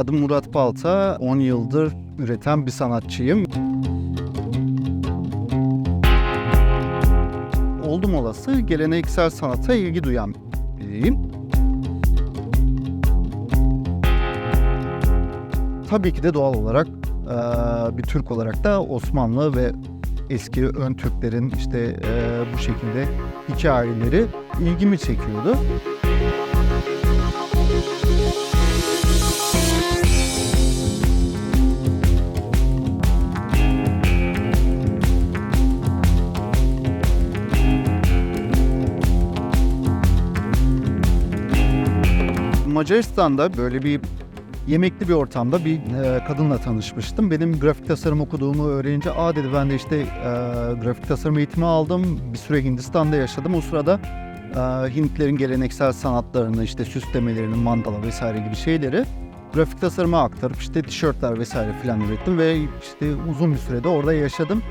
Adım Murat Balta. 10 yıldır üreten bir sanatçıyım. Oldum olası geleneksel sanata ilgi duyan biriyim. Tabii ki de doğal olarak bir Türk olarak da Osmanlı ve eski ön Türklerin işte bu şekilde hikayeleri ilgimi çekiyordu. Macaristan'da böyle bir yemekli bir ortamda bir e, kadınla tanışmıştım. Benim grafik tasarım okuduğumu öğrenince aa dedi ben de işte e, grafik tasarım eğitimi aldım. Bir süre Hindistan'da yaşadım. O sırada e, Hintlerin geleneksel sanatlarını işte süslemelerini, mandala vesaire gibi şeyleri grafik tasarıma aktarıp işte tişörtler vesaire filan ürettim ve işte uzun bir sürede orada yaşadım.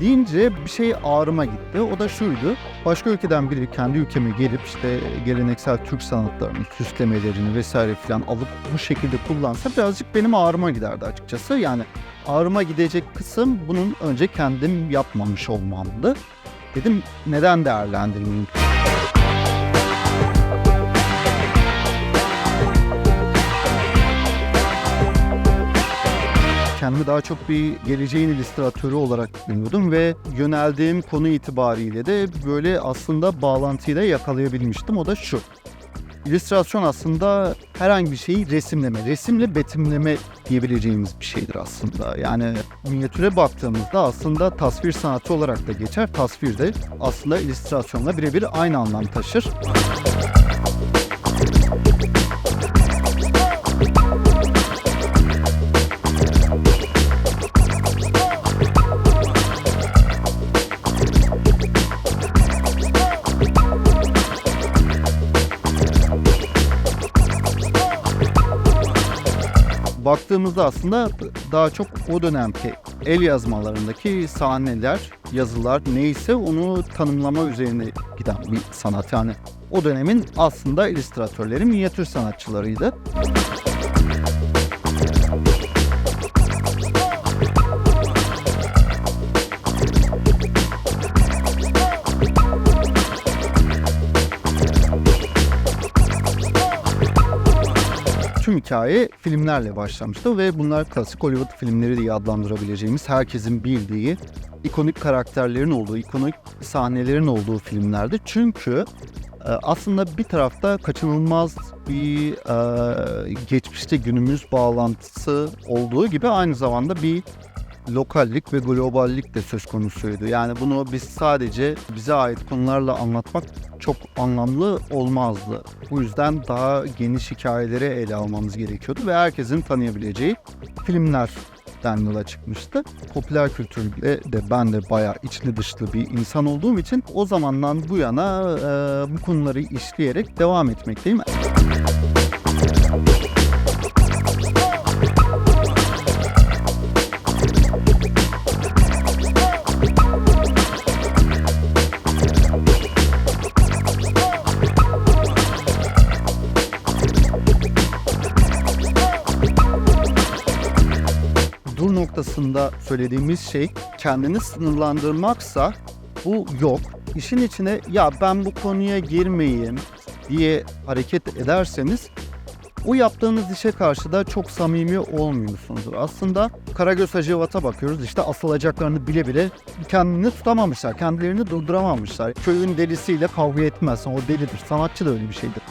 Deyince bir şey ağrıma gitti. O da şuydu. Başka ülkeden biri kendi ülkeme gelip işte geleneksel Türk sanatlarını, süslemelerini vesaire filan alıp bu şekilde kullansa birazcık benim ağrıma giderdi açıkçası. Yani ağrıma gidecek kısım bunun önce kendim yapmamış olmamdı. Dedim neden değerlendirmeyeyim? Kendimi daha çok bir geleceğin illüstratörü olarak düşünüyordum ve yöneldiğim konu itibariyle de böyle aslında bağlantıyı da yakalayabilmiştim. O da şu. İllüstrasyon aslında herhangi bir şeyi resimleme, resimle betimleme diyebileceğimiz bir şeydir aslında. Yani minyatüre baktığımızda aslında tasvir sanatı olarak da geçer. Tasvir de aslında illüstrasyonla birebir aynı anlam taşır. Baktığımızda aslında daha çok o dönemki el yazmalarındaki sahneler, yazılar neyse onu tanımlama üzerine giden bir sanat. Yani o dönemin aslında illüstratörleri minyatür sanatçılarıydı. Tüm hikaye filmlerle başlamıştı ve bunlar klasik Hollywood filmleri diye adlandırabileceğimiz herkesin bildiği ikonik karakterlerin olduğu, ikonik sahnelerin olduğu filmlerdi. Çünkü e, aslında bir tarafta kaçınılmaz bir e, geçmişte günümüz bağlantısı olduğu gibi aynı zamanda bir lokallik ve globallik de söz konusuydu. Yani bunu biz sadece bize ait konularla anlatmak çok anlamlı olmazdı. Bu yüzden daha geniş hikayeleri ele almamız gerekiyordu ve herkesin tanıyabileceği filmlerden yola çıkmıştı. Popüler kültürle de ben de bayağı içli dışlı bir insan olduğum için o zamandan bu yana e, bu konuları işleyerek devam etmekteyim. Dur noktasında söylediğimiz şey kendini sınırlandırmaksa bu yok. İşin içine ya ben bu konuya girmeyeyim diye hareket ederseniz o yaptığınız işe karşı da çok samimi olmuyorsunuzdur. Aslında Karagöz Hacivat'a bakıyoruz işte asılacaklarını bile bile kendini tutamamışlar, kendilerini durduramamışlar. Köyün delisiyle kavga etmezsen o delidir. Sanatçı da öyle bir şeydir.